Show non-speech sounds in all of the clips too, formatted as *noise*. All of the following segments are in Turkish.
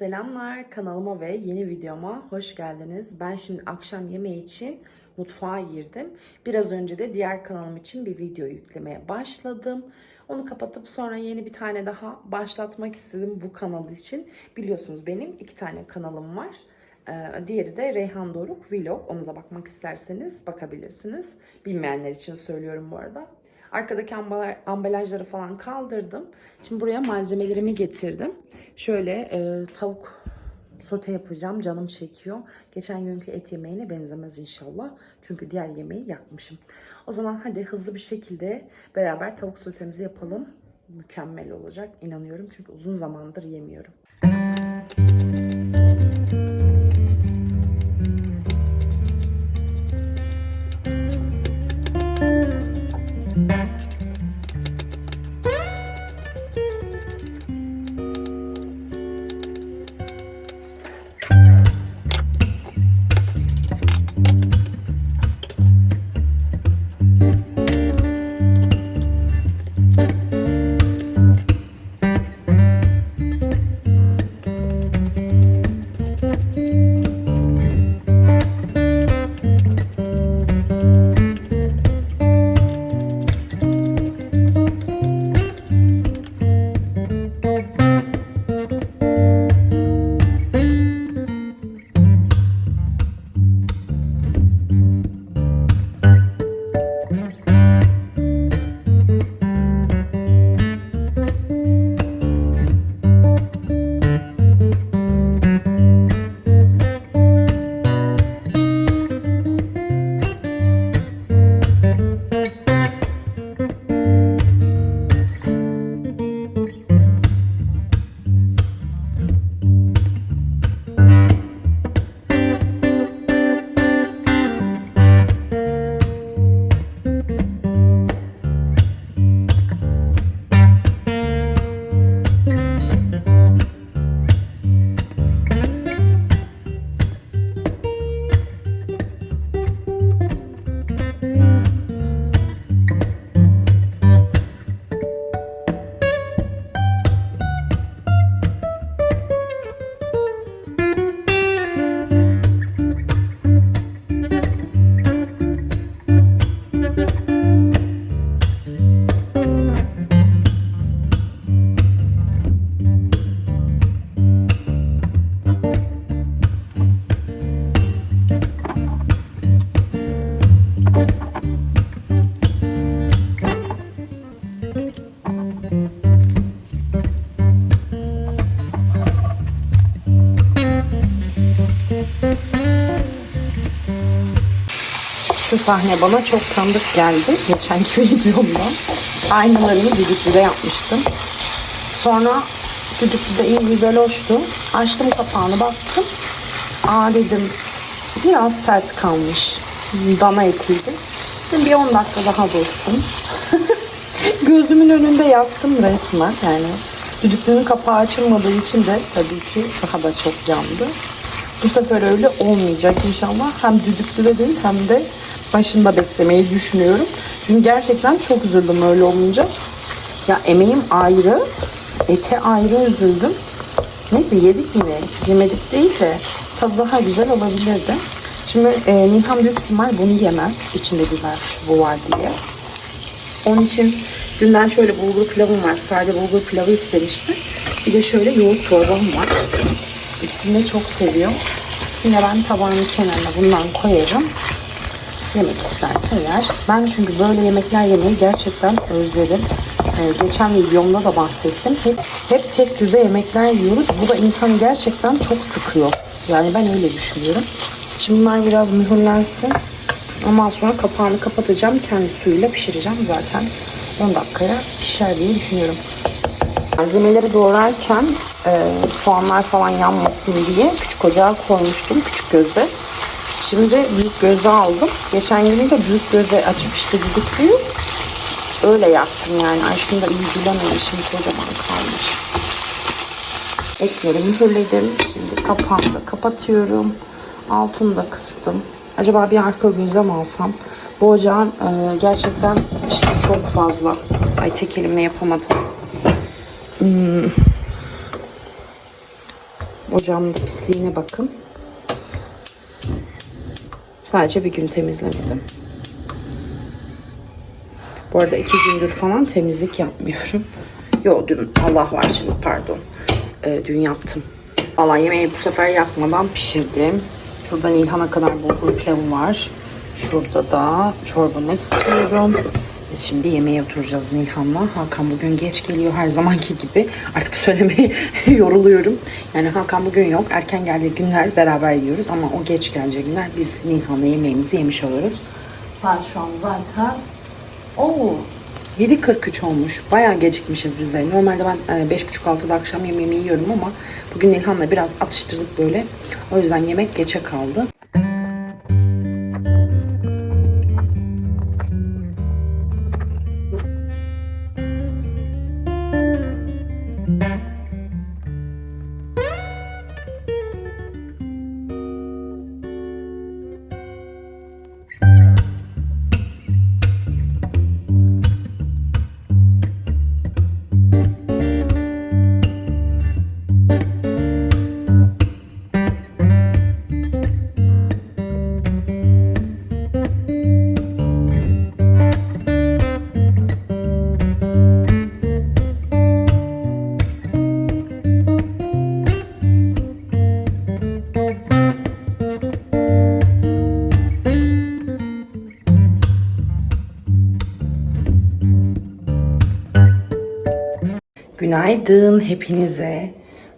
Selamlar kanalıma ve yeni videoma hoş geldiniz. Ben şimdi akşam yemeği için mutfağa girdim. Biraz önce de diğer kanalım için bir video yüklemeye başladım. Onu kapatıp sonra yeni bir tane daha başlatmak istedim bu kanal için. Biliyorsunuz benim iki tane kanalım var. Ee, Diğeri de Reyhan Doruk Vlog. Ona da bakmak isterseniz bakabilirsiniz. Bilmeyenler için söylüyorum bu arada. Arkadaki ambala- ambalajları falan kaldırdım. Şimdi buraya malzemelerimi getirdim. Şöyle e, tavuk sote yapacağım. Canım çekiyor. Geçen günkü et yemeğine benzemez inşallah. Çünkü diğer yemeği yakmışım. O zaman hadi hızlı bir şekilde beraber tavuk sotemizi yapalım. Mükemmel olacak inanıyorum. Çünkü uzun zamandır yemiyorum. Şu sahne bana çok tanıdık geldi. Geçenki *laughs* videomdan. Aynalarını düdüklüde yapmıştım. Sonra düdüklüde iyi güzel hoştu. Açtım kapağını baktım. Aa dedim biraz sert kalmış. Dana etiydi. Bir 10 dakika daha dursun. *laughs* Gözümün önünde yaktım resmen. Yani düdüklünün kapağı açılmadığı için de tabii ki daha da çok yandı. Bu sefer öyle olmayacak inşallah. Hem düdüklüde değil hem de başında beklemeyi düşünüyorum. Çünkü gerçekten çok üzüldüm öyle olmayınca. Ya emeğim ayrı, ete ayrı üzüldüm. Neyse yedik mi? Yemedik değil de tadı daha güzel olabilirdi. Şimdi e, Nihan büyük ihtimal bunu yemez. İçinde biber bu var diye. Onun için dünden şöyle bulgur pilavım var. Sade bulgur pilavı istemişti. Bir de şöyle yoğurt çorbam var. İkisini de çok seviyor. Yine ben tabağın kenarına bundan koyarım. Yemek isterse yer. Ben çünkü böyle yemekler yemeyi gerçekten özledim. Ee, geçen videomda da bahsettim. Hep, hep tek düze yemekler yiyoruz. Bu da insanı gerçekten çok sıkıyor. Yani ben öyle düşünüyorum. Şimdi bunlar biraz mühürlensin. Ondan sonra kapağını kapatacağım. Kendi suyuyla pişireceğim zaten. 10 dakikaya pişer diye düşünüyorum. Malzemeleri doğrarken e, soğanlar falan yanmasın diye küçük ocağa koymuştum. Küçük gözde. Şimdi büyük gözde aldım. Geçen gün de büyük gözde açıp işte düdüklüyü öyle yaktım yani. Ay şunu da iyi bilememişim. Kocaman kalmış. Etleri mühürledim. Şimdi kapağını da kapatıyorum. Altını da kıstım. Acaba bir arka gözlem alsam. Bu ocağın e, gerçekten şey çok fazla. Ay tek elimle yapamadım. Ocağımın da pisliğine bakın. Sadece bir gün temizlemedim. Bu arada iki gündür falan temizlik yapmıyorum. *laughs* Yo dün Allah var şimdi pardon. Ee, dün yaptım. Valla yemeği bu sefer yapmadan pişirdim. Şurada Nilhan'a kadar bulgur pilavı var. Şurada da çorbamı ısıtıyorum. Şimdi yemeğe oturacağız Nilhan'la. Hakan bugün geç geliyor her zamanki gibi. Artık söylemeye *laughs* yoruluyorum. Yani Hakan bugün yok. Erken geldiği günler beraber yiyoruz. Ama o geç gelecek günler biz Nilhan'la yemeğimizi yemiş oluyoruz. Saat şu an zaten Oo, 7.43 olmuş. Bayağı gecikmişiz biz de. Normalde ben e, 5.30-6'da akşam yemeğimi yiyorum ama bugün İlhan'la biraz atıştırdık böyle. O yüzden yemek geçe kaldı. Günaydın hepinize.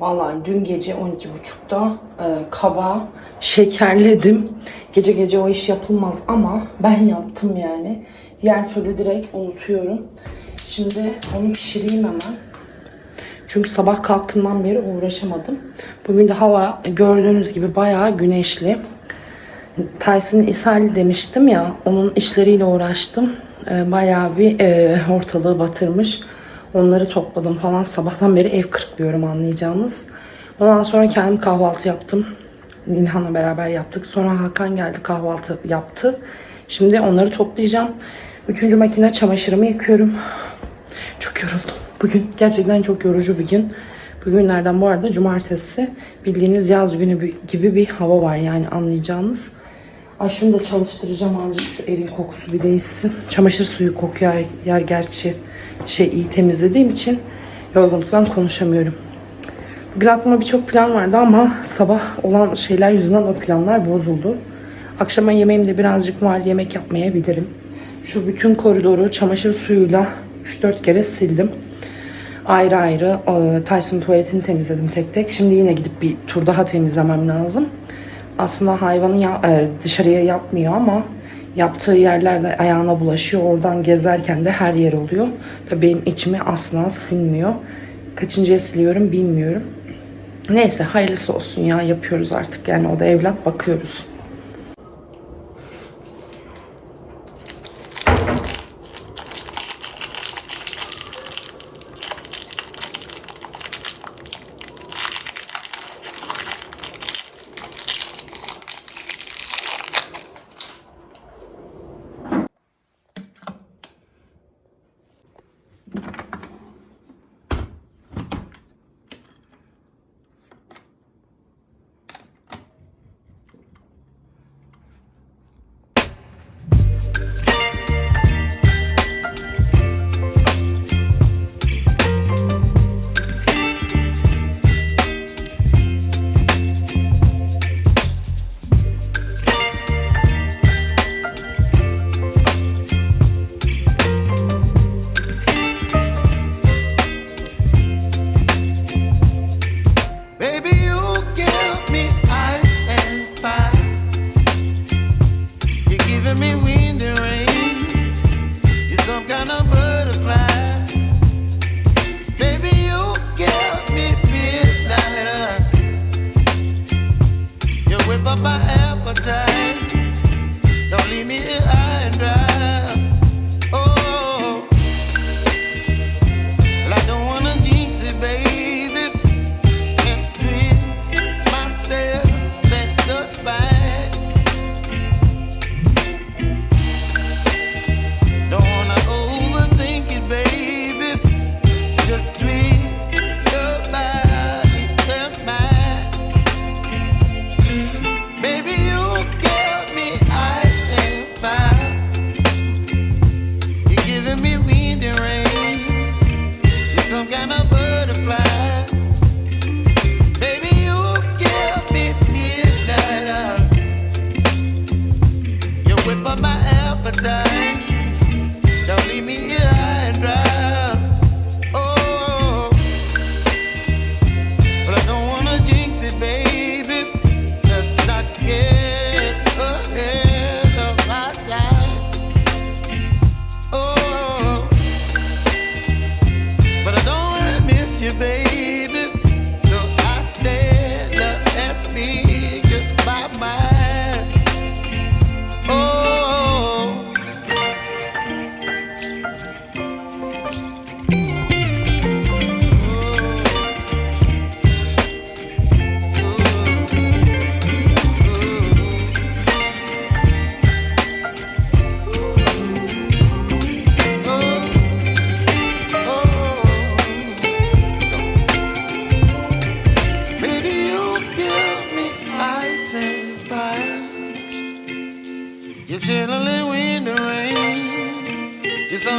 Vallahi dün gece 12.30'da e, kaba şekerledim. Gece gece o iş yapılmaz ama ben yaptım yani. Diğer türlü direkt unutuyorum. Şimdi onu pişireyim hemen. Çünkü sabah kalktığımdan beri uğraşamadım. Bugün de hava gördüğünüz gibi bayağı güneşli. Tyson ishal demiştim ya, onun işleriyle uğraştım. Ee, bayağı bir e, ortalığı batırmış. Onları topladım falan. Sabahtan beri ev kırklıyorum anlayacağınız. Ondan sonra kendim kahvaltı yaptım. Nilhan'la beraber yaptık. Sonra Hakan geldi kahvaltı yaptı. Şimdi onları toplayacağım. Üçüncü makine çamaşırımı yıkıyorum. Çok yoruldum. Bugün gerçekten çok yorucu bir gün. Bugünlerden bu arada cumartesi bildiğiniz yaz günü gibi bir hava var yani anlayacağınız. Ay şunu da çalıştıracağım azıcık şu evin kokusu bir değişsin. Çamaşır suyu kokuyor yer gerçi şey iyi temizlediğim için yorgunluktan konuşamıyorum. Bugün aklıma birçok plan vardı ama sabah olan şeyler yüzünden o planlar bozuldu. Akşama yemeğimde birazcık var yemek yapmayabilirim. Şu bütün koridoru çamaşır suyuyla 3-4 kere sildim. Ayrı ayrı e, Tyson tuvaletini temizledim tek tek. Şimdi yine gidip bir tur daha temizlemem lazım. Aslında hayvanı ya- e, dışarıya yapmıyor ama yaptığı yerlerde ayağına bulaşıyor. Oradan gezerken de her yer oluyor. Tabii benim içime asla sinmiyor. Kaçıncıya siliyorum bilmiyorum. Neyse hayırlısı olsun ya yapıyoruz artık. Yani o da evlat bakıyoruz.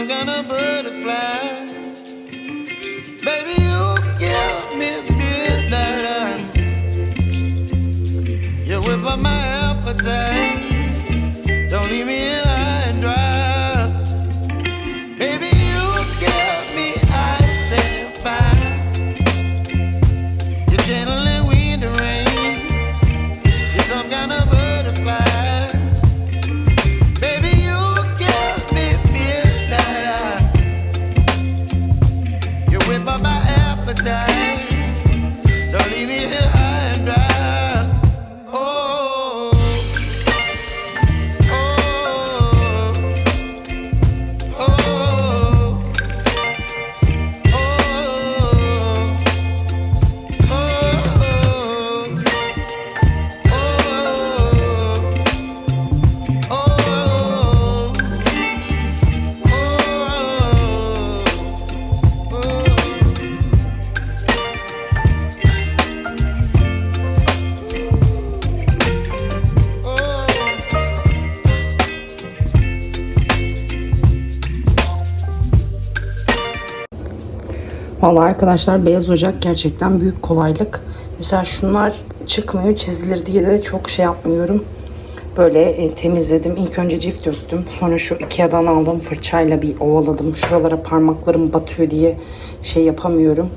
I'm gonna butterfly. Baby, you give me. You whip up my appetite. Don't leave me Vallahi arkadaşlar beyaz ocak gerçekten büyük kolaylık. Mesela şunlar çıkmıyor çizilir diye de çok şey yapmıyorum. Böyle e, temizledim. İlk önce cif döktüm. Sonra şu Ikea'dan aldığım fırçayla bir ovaladım. Şuralara parmaklarım batıyor diye şey yapamıyorum.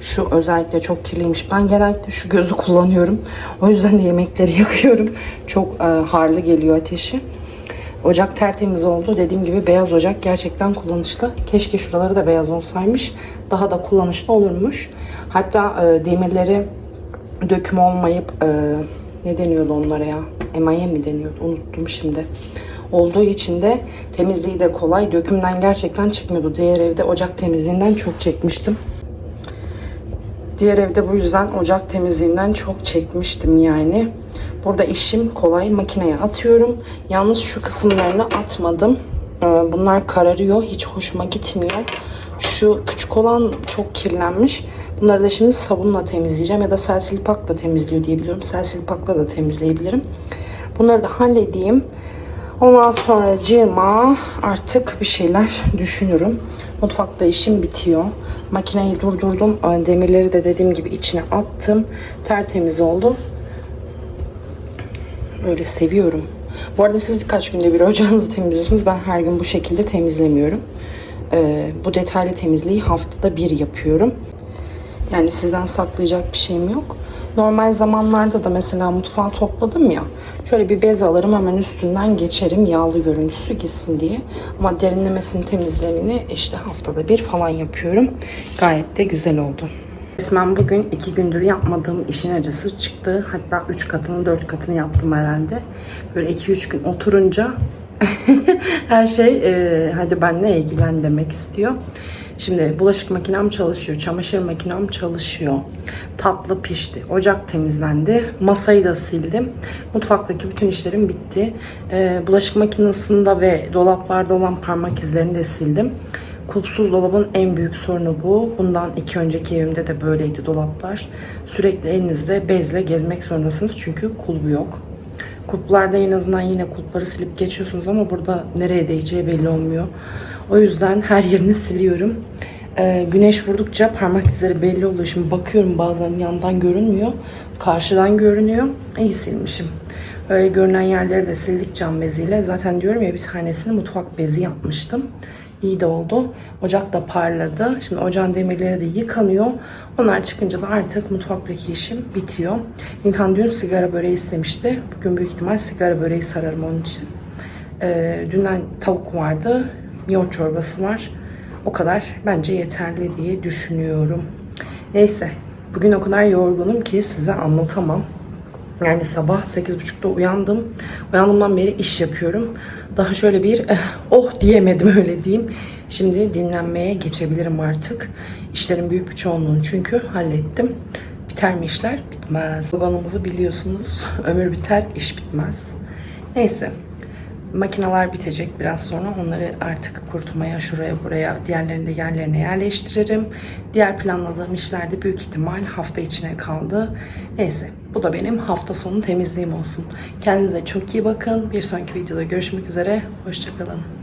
Şu özellikle çok kirliymiş. Ben genellikle şu gözü kullanıyorum. O yüzden de yemekleri *laughs* yakıyorum. Çok e, harlı geliyor ateşi. Ocak tertemiz oldu. Dediğim gibi beyaz ocak gerçekten kullanışlı. Keşke şuraları da beyaz olsaymış. Daha da kullanışlı olurmuş. Hatta e, demirleri döküm olmayıp e, ne deniyordu onlara ya? Emaye mi deniyordu? Unuttum şimdi. Olduğu için de temizliği de kolay. Dökümden gerçekten çıkmıyordu. Diğer evde ocak temizliğinden çok çekmiştim. Diğer evde bu yüzden ocak temizliğinden çok çekmiştim yani. Burada işim kolay. Makineye atıyorum. Yalnız şu kısımlarını atmadım. Ee, Bunlar kararıyor. Hiç hoşuma gitmiyor. Şu küçük olan çok kirlenmiş. Bunları da şimdi sabunla temizleyeceğim. Ya da selsilpakla temizliyor diye biliyorum. Da temizleyebilirim. Bunları da halledeyim. Ondan sonra cima artık bir şeyler düşünürüm. Mutfakta işim bitiyor. Makineyi durdurdum. Demirleri de dediğim gibi içine attım. Tertemiz oldu. Böyle seviyorum. Bu arada siz kaç günde bir ocağınızı temizliyorsunuz. Ben her gün bu şekilde temizlemiyorum. Ee, bu detaylı temizliği haftada bir yapıyorum. Yani sizden saklayacak bir şeyim yok. Normal zamanlarda da mesela mutfağı topladım ya. Şöyle bir bez alırım hemen üstünden geçerim yağlı görüntüsü gitsin diye. Ama derinlemesini temizlemini işte haftada bir falan yapıyorum. Gayet de güzel oldu. Resmen bugün iki gündür yapmadığım işin acısı çıktı. Hatta üç katını dört katını yaptım herhalde. Böyle iki üç gün oturunca *laughs* her şey e, hadi benle ilgilen demek istiyor. Şimdi bulaşık makinem çalışıyor, çamaşır makinem çalışıyor. Tatlı pişti, ocak temizlendi, masayı da sildim. Mutfaktaki bütün işlerim bitti. E, bulaşık makinesinde ve dolaplarda olan parmak izlerini de sildim. Kulpsuz dolabın en büyük sorunu bu. Bundan iki önceki evimde de böyleydi dolaplar. Sürekli elinizde bezle gezmek zorundasınız çünkü kulbu yok. Kulplarda en azından yine kulpları silip geçiyorsunuz ama burada nereye değeceği belli olmuyor. O yüzden her yerini siliyorum. Ee, güneş vurdukça parmak izleri belli oluyor. Şimdi bakıyorum bazen yandan görünmüyor. Karşıdan görünüyor. İyi silmişim. Öyle görünen yerleri de sildik cam beziyle. Zaten diyorum ya bir tanesini mutfak bezi yapmıştım. İyi de oldu. Ocak da parladı. Şimdi ocağın demirleri de yıkanıyor. Onlar çıkınca da artık mutfaktaki işim bitiyor. Nilhan dün sigara böreği istemişti. Bugün büyük ihtimal sigara böreği sararım onun için. Ee, dünden tavuk vardı. Yoğurt çorbası var. O kadar bence yeterli diye düşünüyorum. Neyse. Bugün o kadar yorgunum ki size anlatamam. Yani sabah 8.30'da uyandım. Uyandığımdan beri iş yapıyorum. Daha şöyle bir eh, oh diyemedim *laughs* öyle diyeyim. Şimdi dinlenmeye geçebilirim artık. İşlerin büyük bir çoğunluğunu çünkü hallettim. Biter mi işler? Bitmez. Sloganımızı biliyorsunuz. *laughs* Ömür biter, iş bitmez. Neyse. Makineler bitecek biraz sonra. Onları artık kurutmaya, şuraya buraya, diğerlerini de yerlerine yerleştiririm. Diğer planladığım işler de büyük ihtimal hafta içine kaldı. Neyse bu da benim hafta sonu temizliğim olsun. Kendinize çok iyi bakın. Bir sonraki videoda görüşmek üzere. Hoşçakalın.